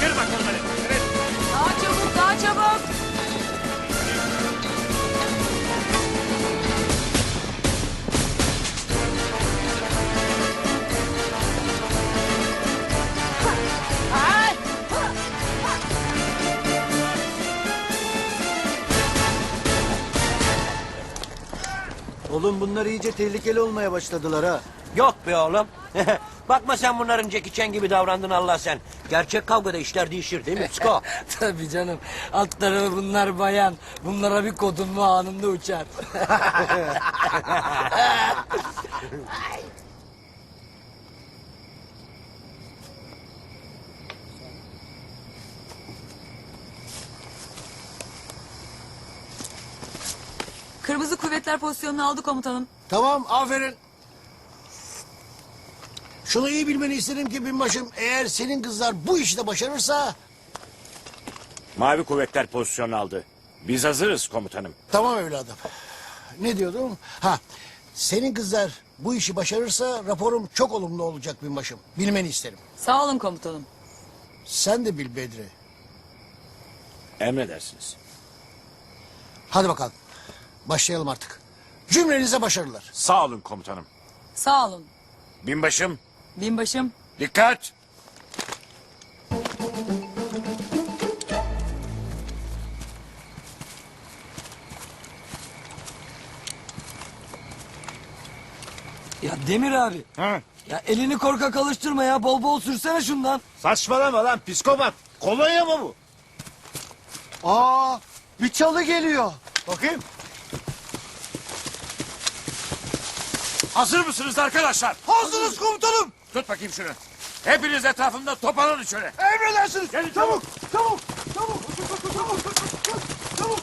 Kır bak onları. Evet. Daha çabuk, daha çabuk. Oğlum bunlar iyice tehlikeli olmaya başladılar ha. Yok be oğlum. Bakma sen bunların Jackie Chan gibi davrandın Allah sen. Gerçek kavgada işler değişir değil mi Psiko? Tabii canım. Alt tarafı bunlar bayan. Bunlara bir kodun mu anında uçar. Kırmızı kuvvetler pozisyonunu aldı komutanım. Tamam aferin. Şunu iyi bilmeni isterim ki binbaşım eğer senin kızlar bu işte başarırsa Mavi kuvvetler pozisyon aldı. Biz hazırız komutanım. tamam evladım. Ne diyordum? Ha senin kızlar bu işi başarırsa raporum çok olumlu olacak binbaşım. Bilmeni isterim. Sağ olun komutanım. Sen de bil Bedri. Emredersiniz. Hadi bakalım. Başlayalım artık. Cümlenize başarılar. Sağ olun komutanım. Sağ olun. Binbaşım Binbaşım. dikkat. ya Demir abi. Ha? Ya elini korkak alıştırma ya. Bol bol sürsene şundan. Saçmalama lan psikopat. Kolonya mı bu? Aa bir çalı geliyor. Bakayım. Hazır mısınız arkadaşlar? Hazırız komutanım. Tut bakayım şunu. Hepiniz etrafımda toplanın şöyle. Emredersiniz. Gelin çabuk. Çabuk. Çabuk. Çabuk. Çabuk.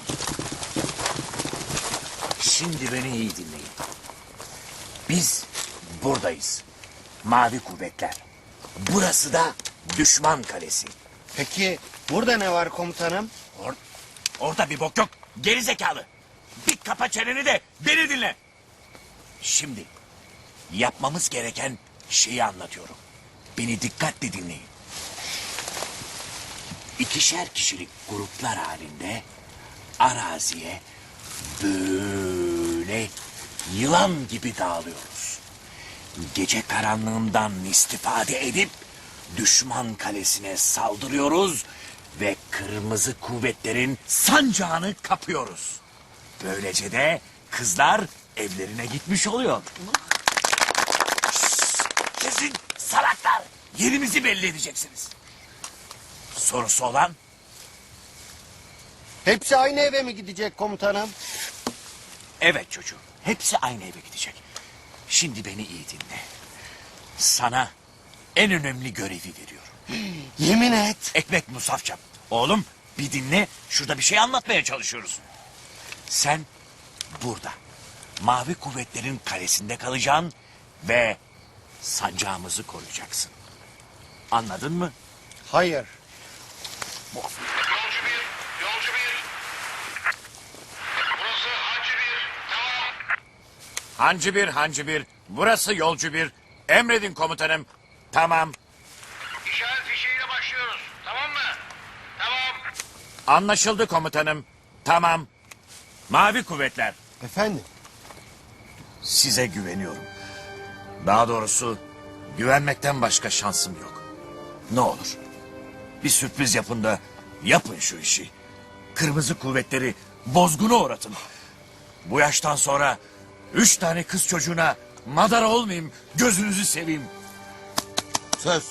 Şimdi beni iyi dinleyin. Biz buradayız. Mavi kuvvetler. Burası da düşman kalesi. Peki burada ne var komutanım? Or- orada bir bok yok. Geri zekalı. Bir kapa çeneni de beni dinle. Şimdi yapmamız gereken şeyi anlatıyorum. Beni dikkatle dinleyin. İkişer kişilik gruplar halinde araziye böyle yılan gibi dağılıyoruz. Gece karanlığından istifade edip düşman kalesine saldırıyoruz ve kırmızı kuvvetlerin sancağını kapıyoruz. Böylece de kızlar evlerine gitmiş oluyor. Kesin salaklar. Yerimizi belli edeceksiniz. Sorusu olan Hepsi aynı eve mi gidecek komutanım? Evet çocuğum. Hepsi aynı eve gidecek. Şimdi beni iyi dinle. Sana en önemli görevi veriyorum. Yemin et. Ekmek Musafçam. Oğlum bir dinle. Şurada bir şey anlatmaya çalışıyoruz. Sen burada. Mavi kuvvetlerin kalesinde kalacaksın ve sancağımızı koruyacaksın. Anladın mı? Hayır. Yolcu bir, yolcu bir. Burası Hacı bir, tamam. Hancı bir, hancı bir. Burası yolcu bir. Emredin komutanım. Tamam. İşaret fişeğiyle başlıyoruz, tamam mı? Tamam. Anlaşıldı komutanım. Tamam. Mavi kuvvetler. Efendim? Size güveniyorum. Daha doğrusu güvenmekten başka şansım yok. Ne olur bir sürpriz yapın da yapın şu işi. Kırmızı kuvvetleri bozguna uğratın. Bu yaştan sonra üç tane kız çocuğuna madara olmayayım gözünüzü seveyim. Söz.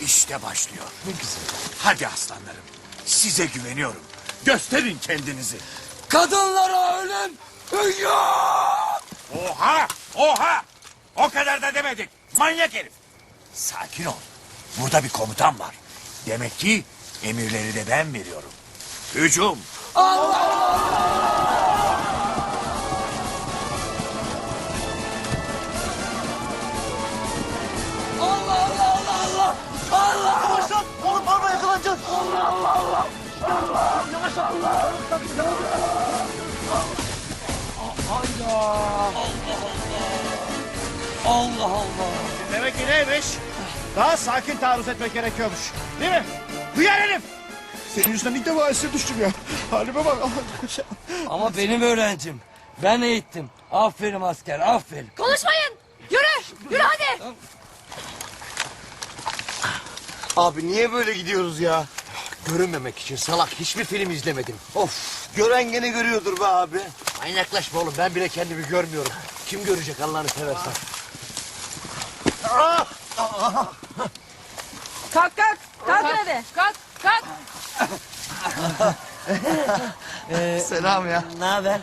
İşte başlıyor. Ne güzel. Hadi aslanlarım size güveniyorum. Gösterin kendinizi. Kadınlara ölüm. Hüyat! Oha! Oha! O kadar da demedik. Manyak herif. Sakin ol. Burada bir komutan var. Demek ki emirleri de ben veriyorum. Hücum. Allah Allah Allah Allah. Allah. Yavaş lan. Oğlum parma yakalanacağız. Allah Allah. Demek ki neymiş? Daha sakin taarruz etmek gerekiyormuş. Değil mi? Duyar herif. Senin yüzünden ilk defa esir düştüm ya. Halime bak. Ama benim öğrencim. Ben eğittim. Aferin asker aferin. Konuşmayın. Yürü. Yürü hadi. Abi niye böyle gidiyoruz ya? Görünmemek için salak hiçbir film izlemedim. Of gören gene görüyordur be abi. Manyaklaşma oğlum ben bile kendimi görmüyorum. Kim görecek Allah'ını seversen. Kalk kalk. Kalk hadi. Kalk kalk. Selam ya. Ne haber?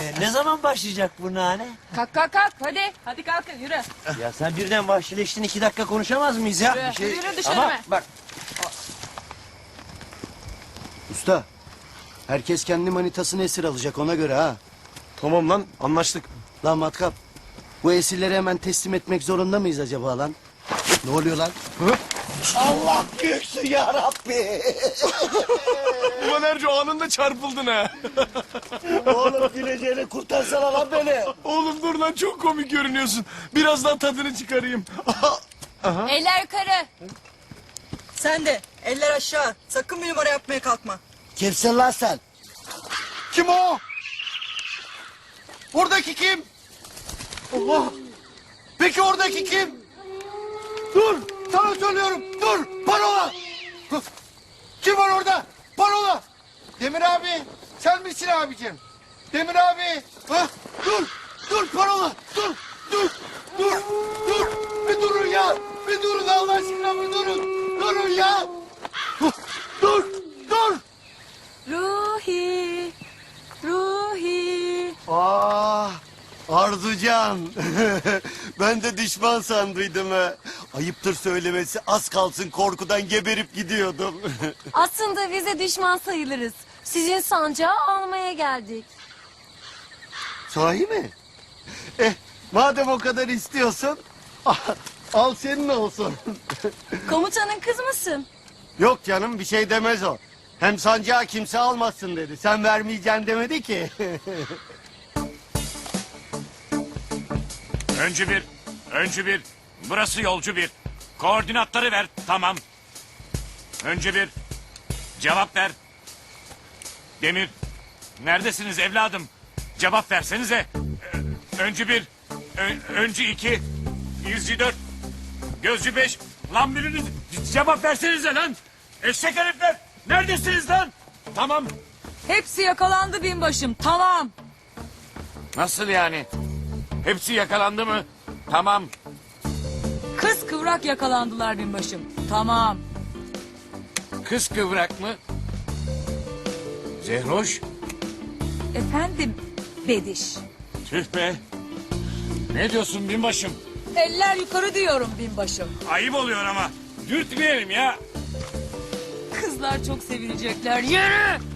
Ee, ne zaman başlayacak bu nane? Kalk kalk kalk. Hadi. Hadi kalkın yürü. Ya sen birden vahşileştin iki dakika konuşamaz mıyız ya? Yürü, yürü dışarı Ama mı? bak Usta. Herkes kendi manitasını esir alacak ona göre ha. Tamam lan anlaştık. Lan matkap. Bu esirleri hemen teslim etmek zorunda mıyız acaba lan? Ne oluyor lan? Allah büyüksün ya Rabbi. Ulan Erco anında çarpıldın ha. Oğlum güleceğini kurtarsana lan beni. Oğlum dur lan çok komik görünüyorsun. Birazdan tadını çıkarayım. Eller yukarı. Sen de eller aşağı. Sakın bir numara yapmaya kalkma. Kimsin lan sen? Kim o? Oradaki kim? Allah. Peki oradaki kim? Dur. Sana söylüyorum. Dur. Parola. Kim var orada? Parola. Demir abi. Sen misin abicim? Demir abi. Dur. Dur parola. Dur. Dur. Dur. Bir durun ya. Bir durun Allah aşkına bir durun. Durun ya. Dur. Dur. Ruhi. Ruhi. Ah Arzucan. ben de düşman sandıydım ha. Ayıptır söylemesi az kalsın korkudan geberip gidiyordum. Aslında biz de düşman sayılırız. Sizin sancağı almaya geldik. Sahi mi? Eh madem o kadar istiyorsun al senin olsun. Komutanın kız mısın? Yok canım bir şey demez o. Hem sancağı kimse almasın dedi. Sen vermeyeceksin demedi ki. Öncü bir, öncü bir. Burası yolcu bir. Koordinatları ver, tamam. Öncü bir, cevap ver. Demir, neredesiniz evladım? Cevap versenize. Ö- Öncü bir, ö- öncü iki, yüzcü dört, gözcü beş. Lan biriniz c- cevap versenize lan. Eşek herifler, neredesiniz lan? Tamam. Hepsi yakalandı binbaşım. Tamam. Nasıl yani? Hepsi yakalandı mı? Tamam. Kız kıvrak yakalandılar binbaşım. Tamam. Kız kıvrak mı? Zehroş. Efendim Bediş. Tüh be. Ne diyorsun binbaşım? Eller yukarı diyorum binbaşım. Ayıp oluyor ama. Dürtmeyelim ya. Kızlar çok sevinecekler. Yürü.